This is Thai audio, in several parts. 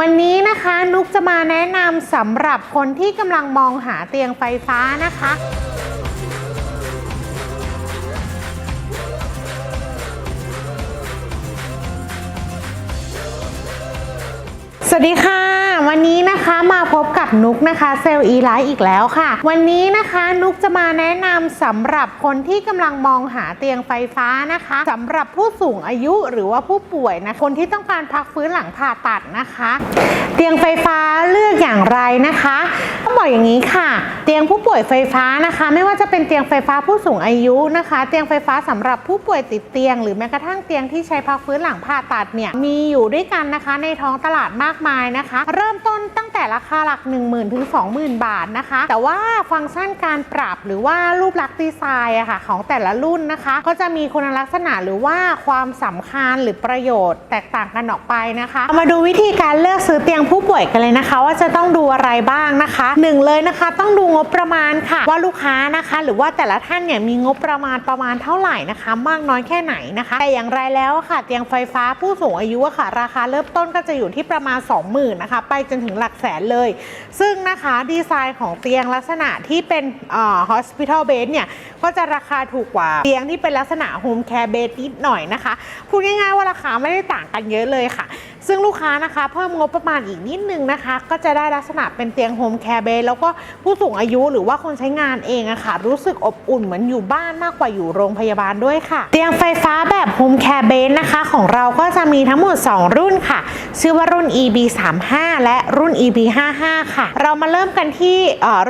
วันนี้นะคะนุกจะมาแนะนำสำหรับคนที่กำลังมองหาเตียงไฟฟ้านะคะ สวัสดีค่ะ วันนี้นะคะมาพบกับนุกนะคะเซลล์อีไลท์อีกแล้วค่ะ วันนี้นะคะนุกจะมาแนะนำสำหรับคนที่กำลังมองหาเตียงไฟฟ้านะคะสำหรับผู้สูงอายุหรือว่าผู้ป่วยนะคนที่ต้องการพักฟื้นหลังผ่าตัดนะคะ เตียงไฟฟ้าเลือกอย่างไรนะคะต้องบอกอย่างนี้ค่ะ เตียงผู้ป่วยไฟฟ้านะคะ ไม่ว่าจะเป็นเตียงไฟฟ้าผู้สูงอายุนะคะ เตียงไฟฟ้าสำหรับผู้ป่วยติดเตียง หรือแม้กระทั่งเตียงที่ใช้พักฟื้นหลังผ่าตัดเนี่ยมีอยู่ด้วยกันนะคะ ในท้องตลาดมากมายนะคะเริ่มต้นตั้งแต่ราคาหลัก 1 0,000ถึง20,000บาทนะคะ แต่ว่าฟังก์ชันการปรับหรือว่ารูปลักษณ์ดีไซน์อะค่ะของแต่ละรุ่นนะคะ ก็จะมีคุณลักษณะหรือว่าความสำคัญหรือประโยชน์แตกต่างกันออกไปนะคะามาดูวิธีการเลือกซื้อเตียงผู้ป่วยกันเลยนะคะ ว่าจะต้องดูอะไรบ้างนะคะหนึ่งเลยนะคะ ต้องดูงบประมาณค่ะ ว่าลูกค้านะคะ หรือว่าแต่ละท่านเนี่ยมีงบประมาณประมาณเท่าไหร่นะคะ มากน้อยแค่ไหนนะคะ แต่อย่างไรแล้วค่ะ เตียงไฟฟ้าผู้สูงอายุอะค่ะ ราคาเริ่มต้นก็จะอยู่ที่ประมาณ 20,000นะคะไปจนถึงหลักแสนเลย ซึ่งนะคะดีไซน์ของเตียงลักษณะที่เป็นเอ่อ hospital bed เนี่ย ก็จะราคาถูกกว่าเตียงที่เป็นลักษณะ home care bed นิดหน่อยนะคะพูดง่ายๆว่าราคาไม่ได้ต่างกันเยอะเลยค่ะ ซึ่งลูกค้านะคะเพิ่มงบประมาณอีกนิดนึงนะคะ ก็จะได้ลักษณะเป็นเตียงโฮมแคร์เบสแล้วก็ผู้สูงอายุหรือว่าคนใช้งานเองอะค่ะ รู้สึกอบอุ่นเหมือนอยู่บ้านมากกว่าอยู่โรงพยาบาลด้วยค่ะ เตียงไฟฟ้าแบบโฮมแคร์เบสนะคะ ของเราก็จะมีทั้งหมด 2 รุ่นค่ะ ชื่อว่ารุ่น EB 3 5และรุ่น EB 5 5ค่ะ เรามาเริ่มกันที่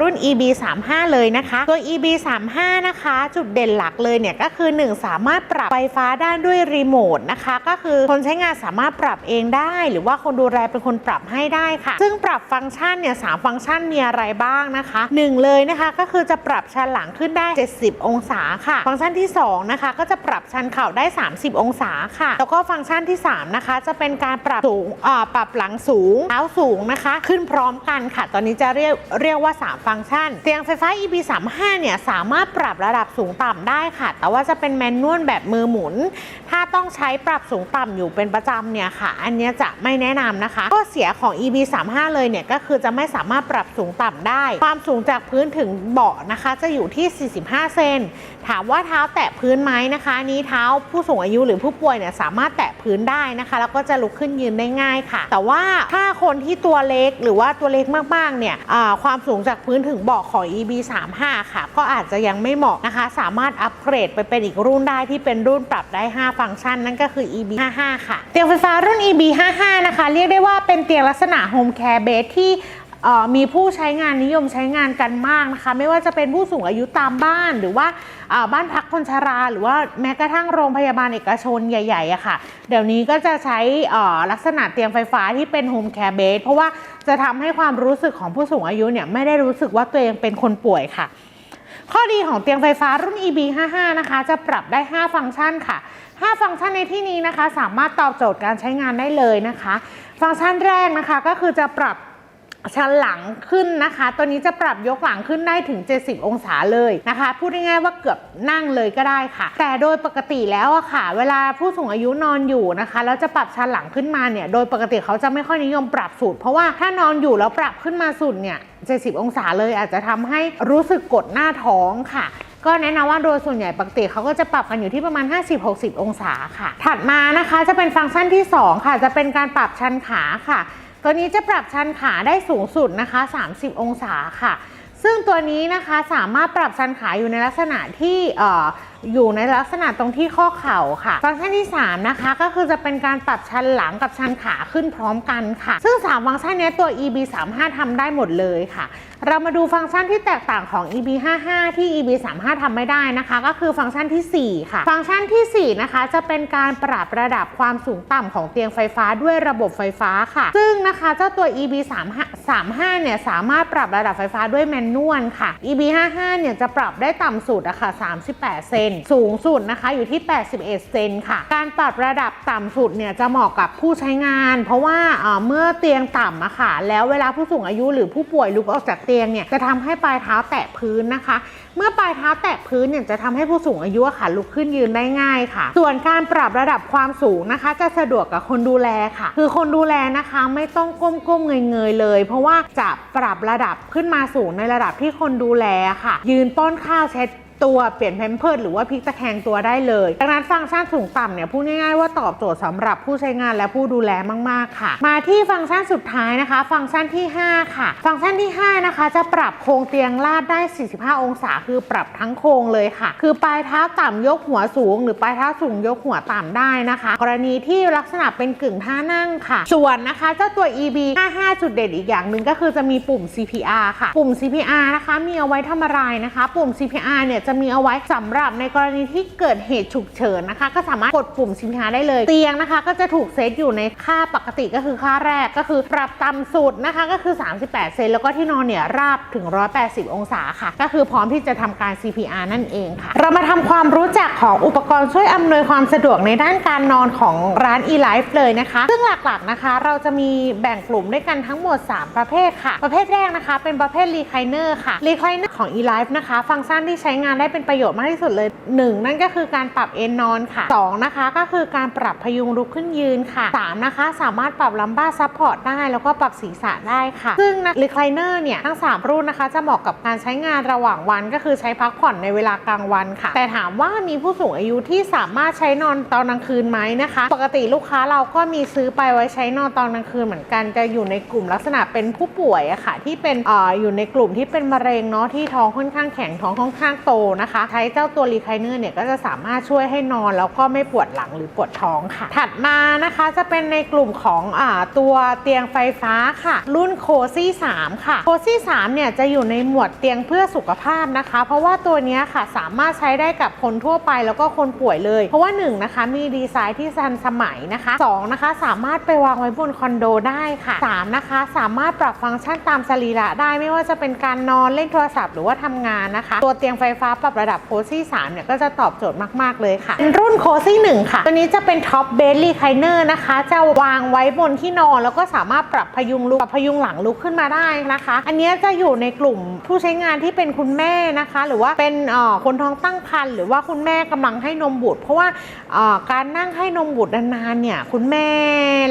รุ่น EB 3 5เลยนะคะ ตัว EB 3 5นะคะจุดเด่นหลักเลยเนี่ยก็คือ 1 สามารถปรับไฟฟ้าได้ด้วยรีโมทนะคะ ก็คือคนใช้งานสามารถปรับเองได้ หรือว่าคนดูแลเป็นคนปรับให้ได้ค่ะ ซึ่งปรับฟังก์ชันเนี่ยสามฟังก์ชันมีอะไรบ้างนะคะหนึ่งเลยนะคะก็คือจะปรับชันหลังขึ้นได้ 70 องศาค่ะ ฟังก์ชันที่สองนะคะก็จะปรับชันเข่าได้ 30 องศาค่ะ แล้วก็ฟังก์ชันที่สามนะคะจะเป็นการปรับสูงอ่าปรับหลังสูงเท้าสูงนะคะ ขึ้นพร้อมกันค่ะ ตอนนี้จะเรียกเรียกว่า 3 ฟังก์ชัน เตียงไฟฟ้า EB 3 5 เนี่ยสามารถปรับระดับสูงต่ำได้ค่ะ แต่ว่าจะเป็นแมนนวลแบบมือหมุน ถ้าต้องใช้ปรับสูงต่ำอยู่เป็นประจำเนี่ยค่ะ อันนี้จะไม่แนะนำนะคะข้อเสียของ EB 3 5เลยเนี่ยก็คือจะไม่สามารถปรับสูงต่ำได้ ความสูงจากพื้นถึงเบาะนะคะ จะอยู่ที่ 45 เซนถามว่าเท้าแตะพื้นไหมนะคะนี้เท้าผู้สูงอายุหรือผู้ป่วยเนี่ยสามารถแตะพื้นได้นะคะ แล้วก็จะลุกขึ้นยืนได้ง่ายค่ะ แต่ว่าถ้าคนที่ตัวเล็กหรือว่าตัวเล็กมากๆเนี่ยความสูงจากพื้นถึงเบาะของ EB 3 5ค่ะ ก็อาจจะยังไม่เหมาะนะคะ สามารถอัปเกรดไปเป็นอีกรุ่นได้ที่เป็นรุ่นปรับได้ 5 ฟังก์ชันนั่นก็คือ EB 55ค่ะ เตียงไฟฟ้ารุ่น EB 55นะคะ เรียกได้ว่าเป็นเตียงลักษณะ Home Care Bed ที่ มีผู้ใช้งานนิยมใช้งานกันมากนะคะ ไม่ว่าจะเป็นผู้สูงอายุตามบ้าน หรือว่าบ้านพักคนชรา หรือว่าแม้กระทั่งโรงพยาบาลเอกชนใหญ่ๆอะค่ะ เดี๋ยวนี้ก็จะใช้ลักษณะเตียงไฟฟ้าที่เป็นโฮมแคร์เบสเพราะว่าจะทำให้ความรู้สึกของผู้สูงอายุเนี่ยไม่ได้รู้สึกว่าตัวเองเป็นคนป่วยค่ะ ข้อดีของเตียงไฟฟ้ารุ่น EB 55 นะคะ จะปรับได้ 5 ฟังก์ชันค่ะ 5 ฟังก์ชันในที่นี้นะคะ สามารถตอบโจทย์การใช้งานได้เลยนะคะ ฟังก์ชันแรกนะคะก็คือจะปรับ ชันหลังขึ้นนะคะ ตัวนี้จะปรับยกหลังขึ้นได้ถึง 70 องศาเลยนะคะ พูดง่ายๆว่าเกือบนั่งเลยก็ได้ค่ะ แต่โดยปกติแล้วอะค่ะ เวลาผู้สูงอายุนอนอยู่นะคะ แล้วจะปรับชันหลังขึ้นมาเนี่ย โดยปกติเขาจะไม่ค่อยนิยมปรับสุดเพราะว่าถ้านอนอยู่แล้วปรับขึ้นมาสุดเนี่ย 70 องศาเลยอาจจะทำให้รู้สึกกดหน้าท้องค่ะก็แนะนำว่าโดยส่วนใหญ่ปกติเขาก็จะปรับกันอยู่ที่ประมาณ 50-60 องศาค่ะ ถัดมานะคะจะเป็นฟังก์ชันที่ 2 ค่ะ จะเป็นการปรับชันขาค่ะ ตัวนี้จะปรับชันขาได้สูงสุดนะคะ 30 องศาค่ะ ซึ่งตัวนี้นะคะสามารถปรับชันขาอยู่ในลักษณะที่ อยู่ในลักษณะตรงที่ข้อเข่าค่ะ ฟังก์ชันที่ 3 นะคะ ก็คือจะเป็นการปรับชันหลังกับชันขาขึ้นพร้อมกันค่ะ ซึ่ง 3 ฟังก์ชันนี้ตัว EB 3 5ทำได้หมดเลยค่ะ เรามาดูฟังก์ชันที่แตกต่างของ EB 5 5ที่ EB 3 5ทำไม่ได้นะคะ ก็คือฟังก์ชันทีสี่4 ค่ะ ฟังก์ชันทีสี่ 4 นะคะ จะเป็นการปรับระดับความสูงต่ำของเตียงไฟฟ้าด้วยระบบไฟฟ้าค่ะ ซึ่งนะคะเจ้าตัว EB 3 5 3 5เนี่ยสามารถปรับระดับไฟฟ้าด้วยแมนนวลค่ะ EB 5 5เนี่ยจะปรับได้ต่ำสุดอะค่ะ 38 เซนน สูงสุดนะคะอยู่ที่ 81 เซนค่ะ การปรับระดับต่ำสุดเนี่ยจะเหมาะกับผู้ใช้งาน เพราะว่าเมื่อเตียงต่ำอะค่ะ แล้วเวลาผู้สูงอายุหรือผู้ป่วยลุกออกจากเตียงเนี่ยจะทำให้ปลายเท้าแตะพื้นนะคะ เมื่อปลายเท้าแตะพื้นเนี่ยจะทำให้ผู้สูงอายุอะค่ะลุกขึ้นยืนได้ง่ายค่ะ ส่วนการปรับระดับความสูงนะคะ จะสะดวกกับคนดูแลค่ะ คือคนดูแลนะคะไม่ต้องก้มๆเงยๆเลย เพราะว่าจะปรับระดับขึ้นมาสูงในระดับที่คนดูแลค่ะ ยืนป้อนข้าวเช็ด ตัวเปลี่ยนแพมเพิร์ดหรือว่าพลิกตะแคงตัวได้เลยดังนั้นฟังก์ชันสูงต่ำเนี่ยพูดง่ายๆว่าตอบโจทย์สำหรับผู้ใช้งานและผู้ดูแลมากๆค่ะ มาที่ฟังก์ชันสุดท้ายนะคะ ฟังก์ชันที่ 5 ค่ะ ฟังก์ชันที่ 5 นะคะ จะปรับโครงเตียงลาดได้ 45 องศา คือปรับทั้งโครงเลยค่ะ คือปลายเท้าต่ำยกหัวสูง หรือปลายเท้าสูงยกหัวต่ำได้นะคะ กรณีที่ลักษณะเป็นกึ่งท่านั่งค่ะ ส่วนนะคะเจ้าตัว EB 55 จุดเด่นอีกอย่างหนึ่งก็คือจะมีปุ่ม CPR ค่ะ ปุ่ม CPR นะคะมีเอาไว้ทำอะไรนะคะ ปุ่ม CPR เนี่ยจะะมีเอาไว้สำหรับในกรณีที่เกิดเหตุฉุกเฉินนะคะ ก็สามารถกดปุ่ม CPR ได้เลย เตียงนะคะ ก็จะถูกเซตอยู่ในค่าปกติก็คือค่าแรกก็คือปรับต่ำสุดนะคะก็คือ 38 เซนแล้วก็ที่นอนเนี่ยราบถึง 180 องศาค่ะ ก็คือพร้อมที่จะทำการ CPR นั่นเองค่ะ เรามาทำความรู้จักของอุปกรณ์ช่วยอำนวยความสะดวกในด้านการนอนของร้าน eLife เลยนะคะ ซึ่งหลักๆนะคะ เราจะมีแบ่งกลุ่มด้วยกันทั้งหมด 3 ประเภทค่ะ ประเภทแรกนะคะ เป็นประเภท Recliner ค่ะ Recliner ของ eLife นะคะ ฟังก์ชันที่ใช้งานได้เป็นประโยชน์มากที่สุดเลย 1 นั่นก็คือการปรับเอนนอนค่ะ 2 นะคะก็คือการปรับพยุงลุกขึ้นยืนค่ะ 3 นะคะ สามารถปรับลัมบ้าซัพพอร์ตได้ แล้วก็ปรับศีรษะได้ค่ะ ซึ่งนะ Recliner เนี่ยทั้ง 3 รุ่นนะคะ จะเหมาะกับการใช้งานระหว่างวัน ก็คือใช้พักผ่อนในเวลากลางวันค่ะ แต่ถามว่ามีผู้สูงอายุที่สามารถใช้นอนตอนกลางคืนไหมนะคะ ปกติลูกค้าเราก็มีซื้อไปไว้ใช้นอนตอนกลางคืนเหมือนกันจะอยู่ในกลุ่มลักษณะเป็นผู้ป่วยอะค่ะ ที่เป็นอออยู่ในกลุ่มที่เป็นมะเร็งเนาะที่ท้องค่อนข้างแข็งท้องค่อนข้างโตนะคะ ใช้เจ้าตัวรีไคเนอร์เนี่ยก็จะสามารถช่วยให้นอนแล้วก็ไม่ปวดหลังหรือปวดท้องค่ะ ถัดมานะคะจะเป็นในกลุ่มของอตัวเตียงไฟฟ้าค่ะ รุ่นโคซี่3ค่ะโคซี่3เนี่ยจะอยู่ในหมวดเตียงเพื่อสุขภาพนะคะ เพราะว่าตัวนี้ค่ะสามารถใช้ได้กับคนทั่วไปแล้วก็คนป่วยเลย เพราะว่า1นงนะคะมีดีไซน์ที่ทันสมัยนะคะ2นะคะสามารถไปวางไว้บนคอนโดได้ค่ะ3นะคะสามารถปรับฟังก์ชันตามสรีระได้ไม่ว่าจะเป็นการนอนเล่นโทรศัพท์หรือว่าทำงานนะคะ ตัวเตียงไฟฟ้าปรับระดับโคซี่3เนี่ยก็จะตอบโจทย์มาก ๆ เลยค่ะเป็นรุ่นโคซี่1ค่ะ ตัวนี้จะเป็นท็อปเบสรีไคเนอร์นะคะ จะวางไว้บนที่นอน แล้วก็สามารถปรับพยุงลุกปรับพยุงหลังลุกขึ้นมาได้นะคะ อันนี้จะอยู่ในกลุ่มผู้ใช้งานที่เป็นคุณแม่นะคะ หรือว่าเป็นคนท้องตั้งครรภ์หรือว่าคุณแม่กำลังให้นมบุตร เพราะว่าการนั่งให้นมบุตรนานๆเนี่ยคุณแม่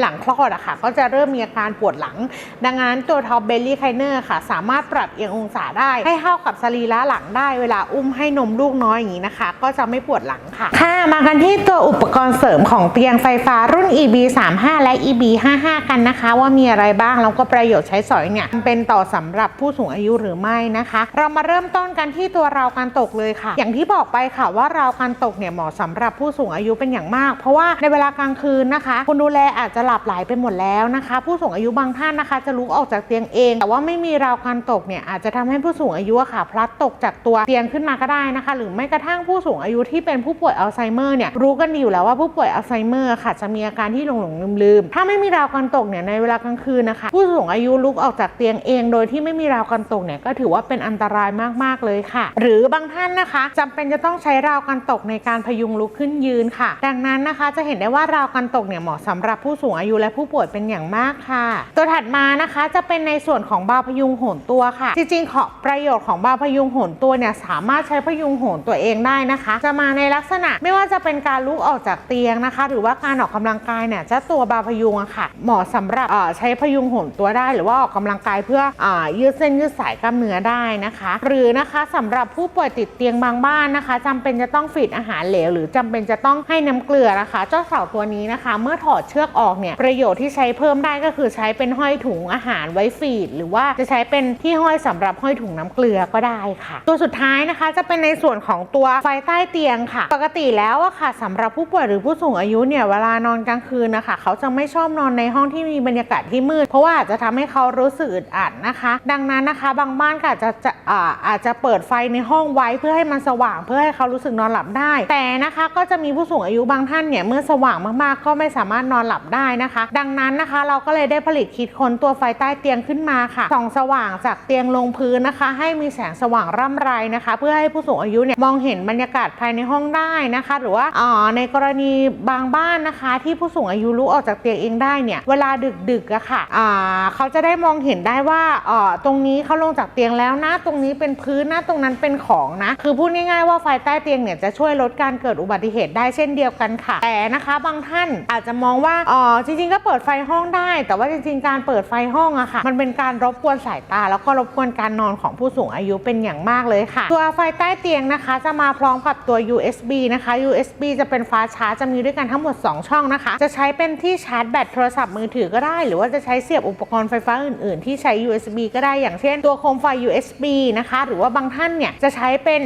หลังคลอดอะค่ะก็จะเริ่มมีอาการปวดหลัง ดังนั้นตัวท็อปเบลลี่ไคเนอร์ค่ะ สามารถปรับเอียงองศาได้ ให้เข้ากับสรีระหลังได้เวลาอุ้มให้นมลูกน้อยอย่างนี้นะคะ ก็จะไม่ปวดหลังค่ะ ค่ะมากันที่ตัวอุปกรณ์เสริมของเตียงไฟฟ้ารุ่น EB 35และ EB 55กันนะคะ ว่ามีอะไรบ้างแล้วก็ประโยชน์ใช้สอยเนี่ยเป็นต่อสำหรับผู้สูงอายุหรือไม่นะคะ เรามาเริ่มต้นกันที่ตัวราวการตกเลยค่ะ อย่างที่บอกไปค่ะว่าราวการตกเนี่ยเหมาะสำหรับผู้สูงอายุเป็นอย่างมาก เพราะว่าในเวลากลางคืนนะคะคุณดูแลอาจจะหลับไหลไปหมดแล้วนะคะ ผู้สูงอายุบางท่านนะคะ จะลุกออกจากเตียงเอง แต่ว่าไม่มีราวการตกเนี่ยอาจจะทำให้ผู้สูงอายุค่ะพลัดตกจากตัวเตียงขึ้นมาก็ได้นะคะ หรือไม่กระทั่งผู้สูงอายุที่เป็นผู้ป่วยอัลไซเมอร์เนี่ยรู้กันดีอยู่แล้วว่าผู้ป่วยอัลไซเมอร์ค่ะจะมีอาการที่หลงหลงลืมลืมถ้าไม่มีราวกันตกเนี่ยในเวลากลางคืนนะคะ ผู้สูงอายุลุกออกจากเตียงเอง โดยที่ไม่มีราวกันตกเนี่ยก็ถือว่าเป็นอันตรายมากๆเลยค่ะ หรือบางท่านนะคะจำเป็นจะต้องใช้ราวกันตกในการพยุงลุกขึ้นยืนค่ะ ดังนั้นนะคะจะเห็นได้ว่าราวกันตกเนี่ยเหมาะสำหรับผู้สูงอายุและผู้ป่วยเป็นอย่างมากค่ะ ตัวถัดมานะคะจะเป็นในส่วนของบาพยุงโหนตัวค่ะ จริงๆขอประโยชน์ของบาพยุงโหนตัวเนี่ยสามารถช้พยุงโหนตัวเองได้นะคะ จะมาในลักษณะไม่ว่าจะเป็นการลุกออกจากเตียงนะคะ หรือว่าการออกกำลังกายเนี่ยเจ้าตัวบาพยุงอะค่ะ เหมาะสำหรับใช้พยุงโหนตัวได้ หรือว่าออกกำลังกายเพื่ออยืดเส้นยืดสายกล้ามเนื้อได้นะคะ หรือนะคะสำหรับผู้ป่วยติดเตียงบางบ้านนะคะจำเป็นจะต้องฟีดอาหารเหลว หรือจำเป็นจะต้องให้น้ำเกลือนะคะ เจ้าเสาตัวนี้นะคะ เมื่อถอดเชือกออกเนี่ยประโยชน์ที่ใช้เพิ่มได้ก็คือใช้เป็นห้อยถุงอาหารไว้ฟีด หรือว่าจะใช้เป็นที่ห้อยสำหรับห้อยถุงน้ำเกลือก็ได้ค่ะ ตัวสุดท้ายนะคะจะเป็นในส่วนของตัวไฟใต้เตียงค่ะ ปกติแล้วอะค่ะสำหรับผู้ป่วยหรือผู้สูงอายุเนี่ยเวลานอนกลางคืนนะคะเขาจะไม่ชอบนอนในห้องที่มีบรรยากาศที่มืด เพราะว่าอาจจะทำให้เขารู้สึกอึดอัดนะคะ ดังนั้นนะคะ บางบ้านก็อาจจะจะอาอาจจะเปิดไฟในห้องไว้เพื่อให้มันสว่าง เพื่อให้เขารู้สึกนอนหลับได้ แต่นะคะก็จะมีผู้สูงอายุบางท่านเนี่ยเมื่อสว่างมากๆ ก็ไม่สามารถนอนหลับได้นะคะ ดังนั้นนะคะเราก็เลยได้ผลิตคิดค้นตัวไฟใต้เตียงขึ้นมาค่ะส่องสว่างจากเตียงลงพื้นนะคะ ให้มีแสงสว่างร่ำไรนะคะ เพื่อให้ผู้สูงอายุเนี่ยมองเห็นบรรยากาศภายในห้องได้นะคะ หรือว่าอ่าในกรณีบางบ้านนะคะ ที่ผู้สูงอายุลุกออกจากเตียงเองได้เนี่ยเวลาดึกๆอะค่ะอ่าเขาจะได้มองเห็นได้ว่าอ่าตรงนี้เขาลงจากเตียงแล้วนะตรงนี้เป็นพื้นนะตรงนั้นเป็นของนะ คือพูดง่ายๆว่าไฟใต้เตียงเนี่ยจะช่วยลดการเกิดอุบัติเหตุได้เช่นเดียวกันค่ะ แต่นะคะบางท่านอาจจะมองว่าอ๋อจริงๆก็เปิดไฟห้องได้ แต่ว่าจริงๆ การเปิดไฟห้องอะค่ะ มันเป็นการรบกวนสายตา แล้วก็รบกวนการนอนของผู้สูงอายุเป็นอย่างมากเลยค่ะ ตัวไฟใใต้เตียงนะคะ จะมาพร้อมกับตัว USB นะคะ USB จะเป็นฟ้าชาร์จจะมีด้วยกันทั้งหมด 2 ช่องนะคะ จะใช้เป็นที่ชาร์จแบตโทรศัพท์มือถือก็ได้ หรือว่าจะใช้เสียบอุปกรณ์ไฟฟ้าอื่นๆ ที่ใช้ USB ก็ได้อย่างเช่น ตัวโคมไฟ USB นะคะ หรือว่าบางท่านเนี่ยจะใช้เป็น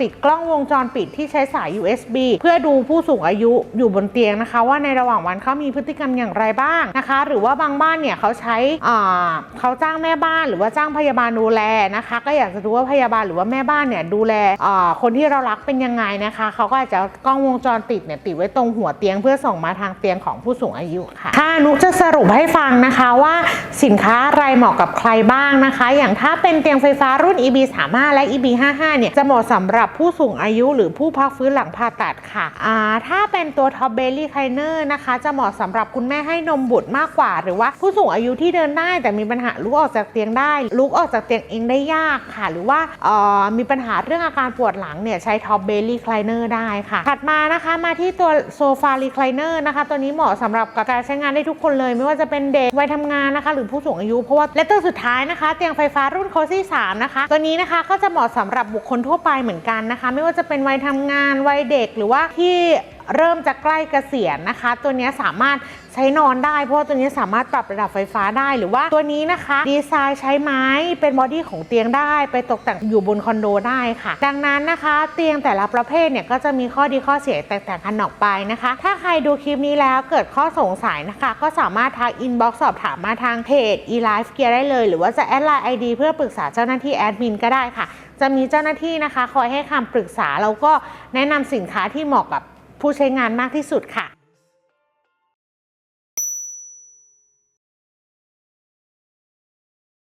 ติดกล้องวงจรปิดที่ใช้สาย USB เพื่อดูผู้สูงอายุอยู่บนเตียงนะคะ ว่าในระหว่างวันเขามีพฤติกรรมอย่างไรบ้างนะคะ หรือว่าบางบ้านเนี่ยเขาใช้เขาจ้างแม่บ้าน หรือว่าจ้างพยาบาลดูแลนะคะ ก็อยากจะดูว่าพยาบาลหรือว่าแม่บ้านเนี่ยดูแลคนที่เรารักเป็นยังไงนะคะ เขาก็อาจจะกล้องวงจรปิดเนี่ยติดไว้ตรงหัวเตียงเพื่อส่งมาทางเตียงของผู้สูงอายุค่ะถ้านุกจะสรุปให้ฟังนะคะว่าสินค้าอะไรเหมาะกับใครบ้างนะคะ อย่างถ้าเป็นเตียงไฟฟ้ารุ่น EB 35 และ EB 55 เนี่ยจะเหมาะสำหรับผู้สูงอายุหรือผู้พักฟื้นหลังผ่าตัดค่ะอ่าถ้าเป็นตัว Top Belly Cleaner นะคะจะเหมาะสำหรับคุณแม่ให้นมบุตรมากกว่า หรือว่าผู้สูงอายุที่เดินได้แต่มีปัญหาลุกออกจากเตียงได้ลุกออกจากเตียงเองได้ยากค่ะ หรือว่าเอ่อมีปัญหาเรื่องอาการปวดหลังเนี่ยใช้ Top Belly Cleaner ได้ค่ะ ถัดมานะคะมาที่ตัวโซฟารีคลายเนอร์นะคะ ตัวนี้เหมาะสำหรับการใช้งานได้ทุกคนเลย ไม่ว่าจะเป็นเด็กวัยทำงานนะคะ หรือผู้สูงอายุ เพราะว่าและตัวสุดท้ายนะคะ เตียงไฟฟ้ารุ่นโคซี่3นะคะ ตัวนี้นะคะก็จะเหมาะสำหรับบุคคลทั่วไปเหมือนกันนะคะ ไม่ว่าจะเป็นวัยทำงานวัยเด็กหรือว่าที่ เริ่มจะใกล้เกษียณนะคะ ตัวนี้สามารถใช้นอนได้ เพราะว่าตัวนี้สามารถปรับระดับไฟฟ้าได้หรือว่าตัวนี้นะคะ ดีไซน์ใช้ไม้เป็นบอดี้ของเตียงได้ ไปตกแต่งอยู่บนคอนโดได้ค่ะ ดังนั้นนะคะ เตียงแต่ละประเภทเนี่ยก็จะมีข้อดีข้อเสียแตกต่างกันออกไปนะคะ ถ้าใครดูคลิปนี้แล้วเกิดข้อสงสัยนะคะ ก็สามารถทักอินบ็อกซ์สอบถามมาทางเพจ eLife Gear ได้เลย หรือว่าจะแอดไลน์ ID เพื่อปรึกษาเจ้าหน้าที่แอดมินก็ได้ค่ะจะมีเจ้าหน้าที่นะคะ คอยให้คำปรึกษาแล้วก็แนะนำสินค้าที่เหมาะกับ ผู้ใช้งานมากที่สุดค่ะ